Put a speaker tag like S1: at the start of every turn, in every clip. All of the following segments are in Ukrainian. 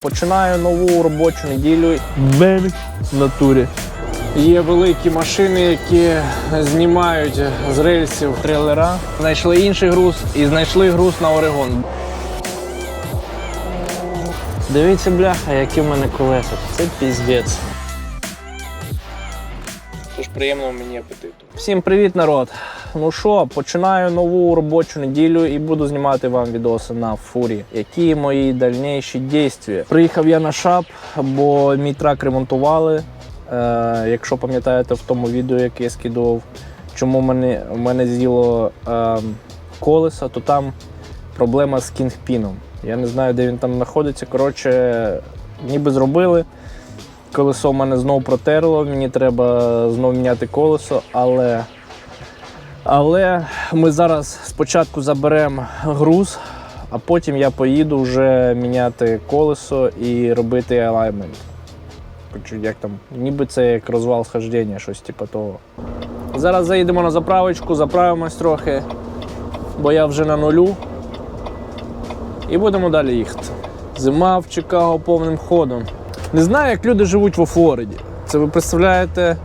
S1: Починаю нову робочу неділю. Бенк в натурі. Є великі машини, які знімають з рельсів трейлера. Знайшли інший груз і знайшли груз на Орегон. Дивіться, бляха, які в мене колеса. Це піздець. Приємного мені апетиту. Всім привіт, народ! Ну що, починаю нову робочу неділю і буду знімати вам відоси на фурі. Які мої дальніші дійства. Приїхав я на шап, бо мій трак ремонтували. Е, якщо пам'ятаєте в тому відео, яке я скидував, чому мене, в мене з'їло е, колеса, то там проблема з кінгпіном. Я не знаю, де він там знаходиться. Коротше, ніби зробили. Колесо в мене знову протерло, мені треба знову міняти колесо, але, але ми зараз спочатку заберемо груз, а потім я поїду вже міняти колесо і робити алаймент. Як там, ніби це як розвал схождення, щось типу того. Зараз заїдемо на заправочку, заправимось трохи, бо я вже на нулю. І будемо далі їхати. Зима в Чикаго повним ходом. Не знаю, як люди живуть во Флориді. Це ви представляєте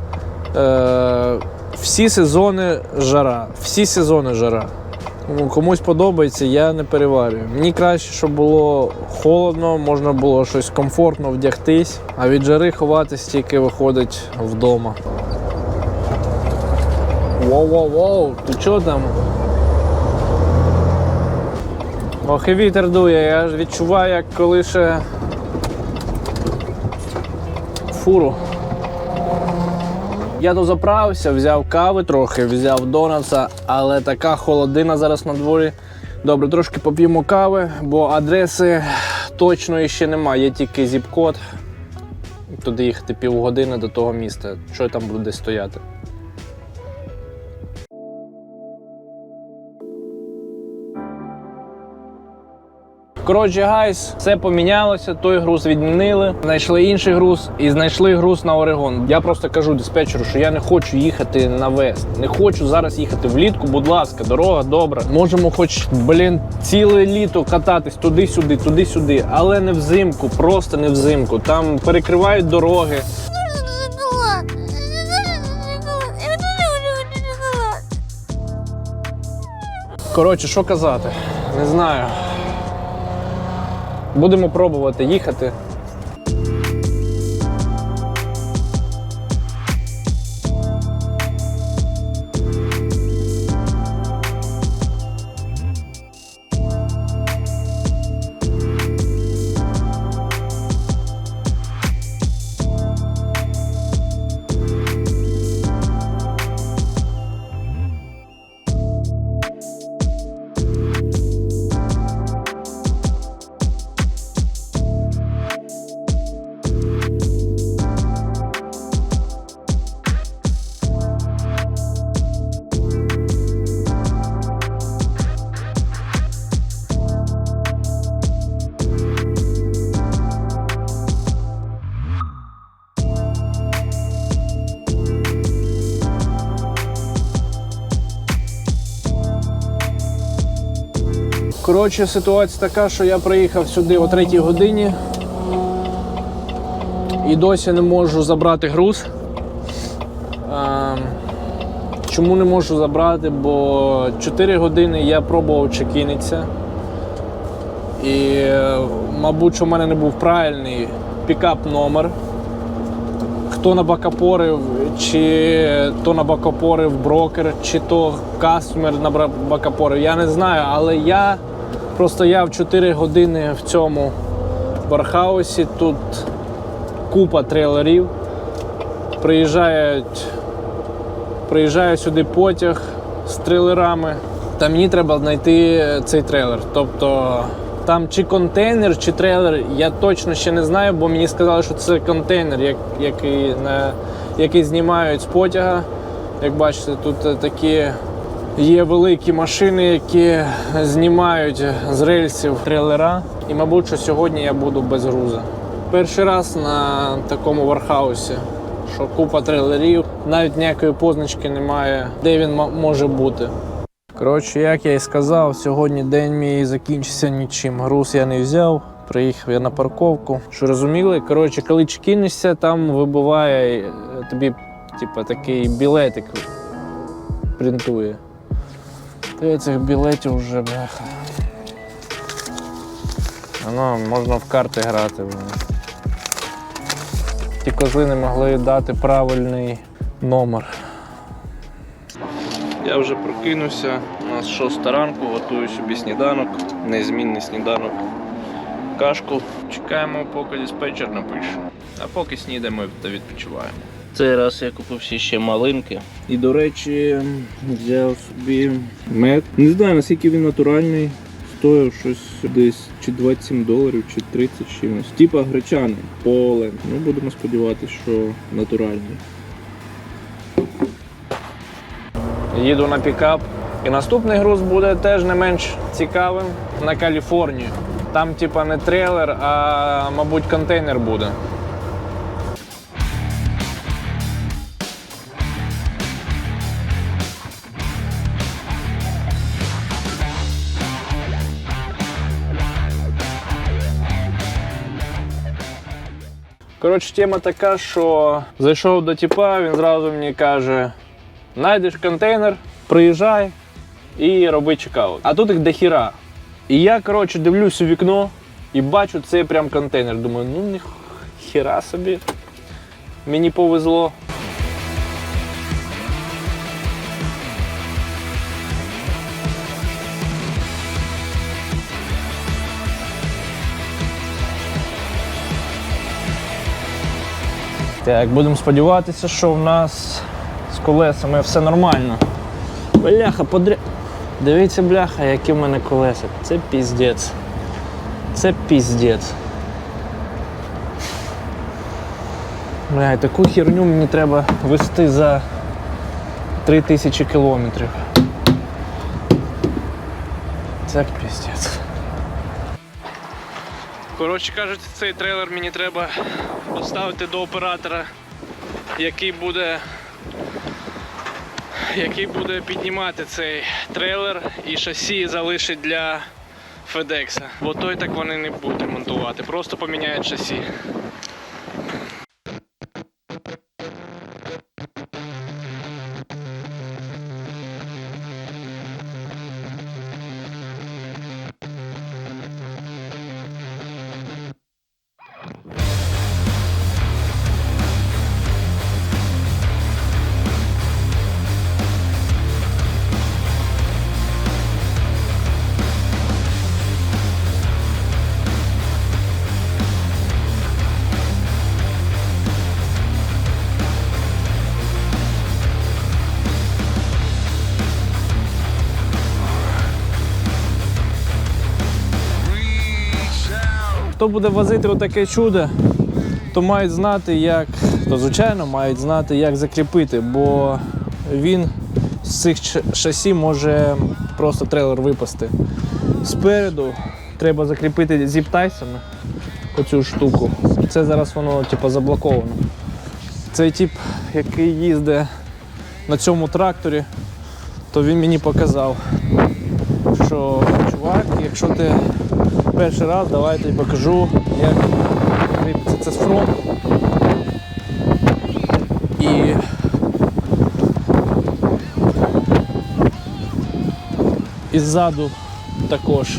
S1: е, всі сезони жара. Всі сезони жара. Комусь подобається, я не переварюю. Мені краще, щоб було холодно, можна було щось комфортно вдягтись, а від жари ховатись тільки виходить вдома. Воу-воу-воу, ти чого там? Ох, і вітер дує, я відчуваю, як коли ще фуру. Я дозаправився, взяв кави трохи, взяв донатса, але така холодина зараз на дворі. Добре, трошки поп'ємо кави, бо адреси точно ще немає, є тільки зіп-код. Туди їхати півгодини до того міста. Що я там буду десь стояти? Коротше, гайс, все помінялося. Той груз відмінили, знайшли інший груз і знайшли груз на Орегон. Я просто кажу диспетчеру, що я не хочу їхати на вест. Не хочу зараз їхати влітку. Будь ласка, дорога добра. Можемо, хоч блін, ціле літо кататись туди-сюди, туди-сюди, але не взимку, просто не взимку. Там перекривають дороги. Коротше, що казати? Не знаю. Будемо пробувати їхати. Коротше, ситуація така, що я приїхав сюди о 3 годині і досі не можу забрати груз. Ем, Чому не можу забрати? Бо 4 години я пробував чекінитися. І, е, мабуть, що в мене не був правильний пікап номер. Хто набакапорив, чи то набакапорив брокер, чи то кастомер набакапорив, я не знаю, але я просто я в 4 години в цьому бархаусі. Тут купа трейлерів. Приїжджають, приїжджає сюди потяг з трейлерами. Та мені треба знайти цей трейлер. Тобто там чи контейнер, чи трейлер, я точно ще не знаю, бо мені сказали, що це контейнер, як- який, на, який знімають з потяга. Як бачите, тут е, такі є великі машини, які знімають з рельсів трейлера. І, мабуть, що сьогодні я буду без груза. Перший раз на такому вархаусі, що купа трейлерів, навіть ніякої позначки немає, де він може бути. Коротше, як я і сказав, сьогодні день мій закінчився нічим. Груз я не взяв, Приїхав я на парковку. Що розуміли? Коротше, коли чекінешся, там вибуває е, тобі, типа, такий білетик принтує. Я цих білетів вже бляха. Воно можна в карти грати. Ті козли не могли дати правильний номер. Я вже прокинувся. У нас шоста ранку, готую собі сніданок, незмінний сніданок. Кашку. Чекаємо, поки диспетчер напише. А поки снідаємо та відпочиваємо. Цей раз я купив всі ще малинки. І, до речі, взяв собі мед. Не знаю, наскільки він натуральний. Стоїв щось десь чи 27 доларів, чи 30 чимось. Типа гречаний, поле. Ну, будемо сподіватися, що натуральний. Їду на пікап. І наступний груз буде теж не менш цікавим на Каліфорнію. Там, типа, не трейлер, а мабуть контейнер буде. Коротше, тема така, що зайшов до тіпа, він зразу мені каже: знайдеш контейнер, приїжджай і роби чекаут. А тут їх дохіра. І я, коротше, дивлюсь у вікно і бачу цей прям контейнер. Думаю, ну ніхіра собі. Мені повезло. Так, будемо сподіватися, що в нас з колесами все нормально. Бляха, подря... Дивіться, бляха, які в мене колеса. Це піздець. Це піздець. Бля, таку херню мені треба вести за 3000 кілометрів. Це піздець. Коротше кажучи, цей трейлер мені треба поставити до оператора, який буде який буде піднімати цей трейлер і шасі залишить для Федекса. Бо той так вони не будуть монтувати, просто поміняють шасі. Хто буде возити отаке чудо, то мають знати, як, то звичайно мають знати, як закріпити, бо він з цих шасі може просто трейлер випасти. Спереду треба закріпити зіп-тайсами оцю штуку. Це зараз воно типу, заблоковано. Цей тип, який їздить на цьому тракторі, то він мені показав, що чувак, якщо ти перший раз, давай я тобі покажу, як кріпиться це з фронту. І і ззаду також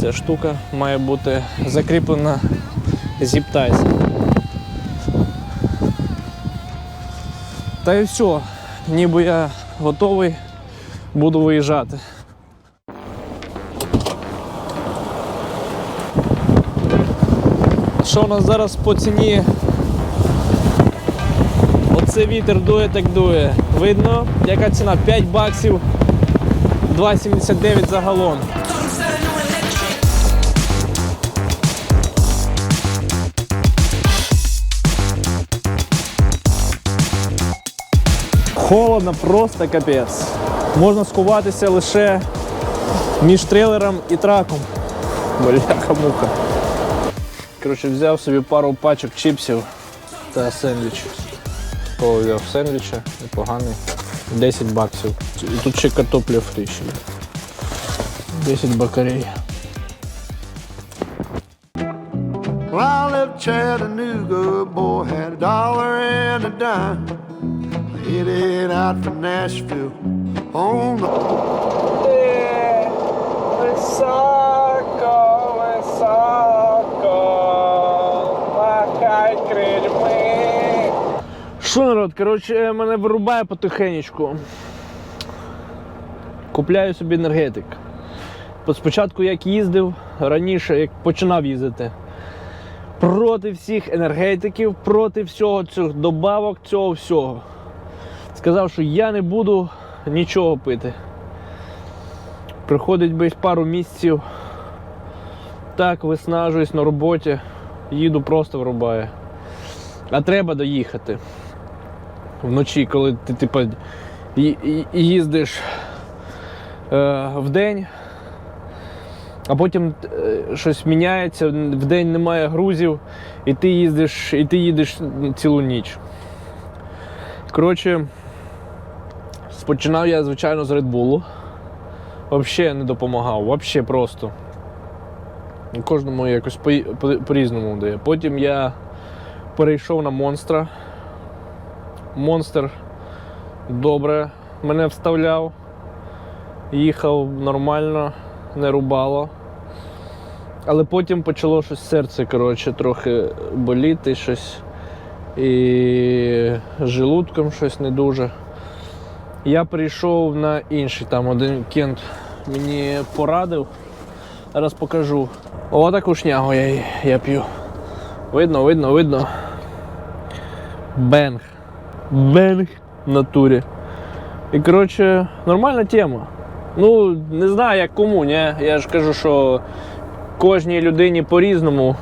S1: ця штука має бути закріплена зіп-тайс. Та і все, ніби я готовий, буду виїжджати. Що у нас зараз по ціні? Оце вітер дує, так дує. Видно, яка ціна? 5 баксів 2,79 за галон. Холодно, просто капець. Можна сховатися лише між трейлером і траком. Бляха-муха. Коротше, взяв собі пару пачок чіпсів та сендвіч. Взяв сендвіча, непоганий. 10 баксів. І тут ще картопля фрі ще є. 10 бакарей.
S2: I left Chattanooga, boy, had a dollar and a dime. Headed out for Nashville on the
S1: Високо, Що, народ, коротше, мене вирубає потихенечку. Купляю собі енергетик. Спочатку як їздив раніше, як починав їздити. Проти всіх енергетиків, проти всього цих добавок, цього всього. Сказав, що я не буду нічого пити. Приходить десь пару місяців. Так, виснажуюсь на роботі, їду просто врубає. А треба доїхати. Вночі, коли ти типу, їздиш е, в день, а потім е, щось міняється, в день немає грузів, і ти їздиш, і ти їдеш цілу ніч. Коротше, спочинав я, звичайно, з Red Bull. Взагалі не допомагав, взагалі просто. Кожному якось по- по- по-різному дає. Потім я перейшов на монстра. Монстр добре мене вставляв. Їхав нормально, не рубало. Але потім почало щось серце, коротше, трохи боліти щось. І з желудком щось не дуже. Я прийшов на інший, там один кент мені порадив. Зараз покажу. О, таку шнягу я, я п'ю. Видно, видно, видно. Бенг. Бенг натурі. І коротше, нормальна тема. Ну, не знаю, як кому, ні. Я ж кажу, що кожній людині по-різному.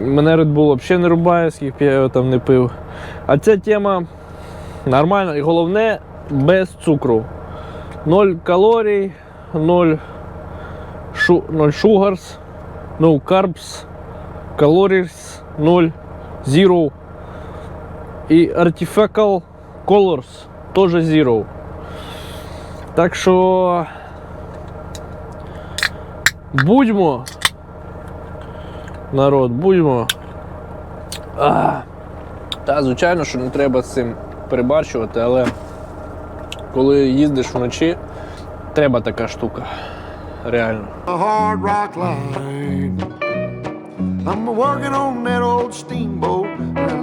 S1: Мене Red Bull взагалі не рубає, скільки я його там не пив. А ця тема нормальна. І головне, без цукру. Ноль калорій, ноль, шу, ноль sugars, no carbs, calories, ноль, zero. І artificial colors теж zero. Так що будьмо. Народ, будьмо. А, та, звичайно, що не треба з цим перебарщувати, але коли їздиш вночі, треба така штука. Реально.
S2: I'm working on that old steamboat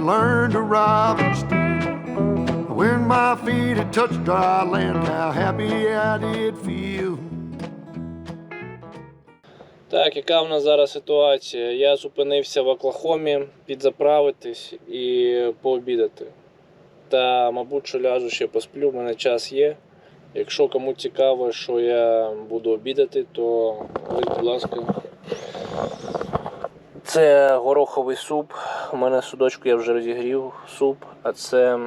S2: and learn to rob and steal. When my feet had touched dry land, how happy I did feel.
S1: Так, яка в нас зараз ситуація? Я зупинився в Оклахомі підзаправитись і пообідати. Та, мабуть, що ляжу ще посплю, в мене час є. Якщо кому цікаво, що я буду обідати, то ось, будь ласка. Це гороховий суп. У мене судочку я вже розігрів суп, а це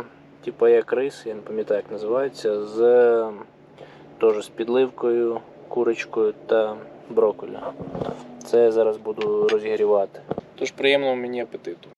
S1: типу як рис, я не пам'ятаю, як називається, з теж з підливкою, курочкою та брокколі. Це я зараз буду розігрівати. Тож приємного мені апетиту.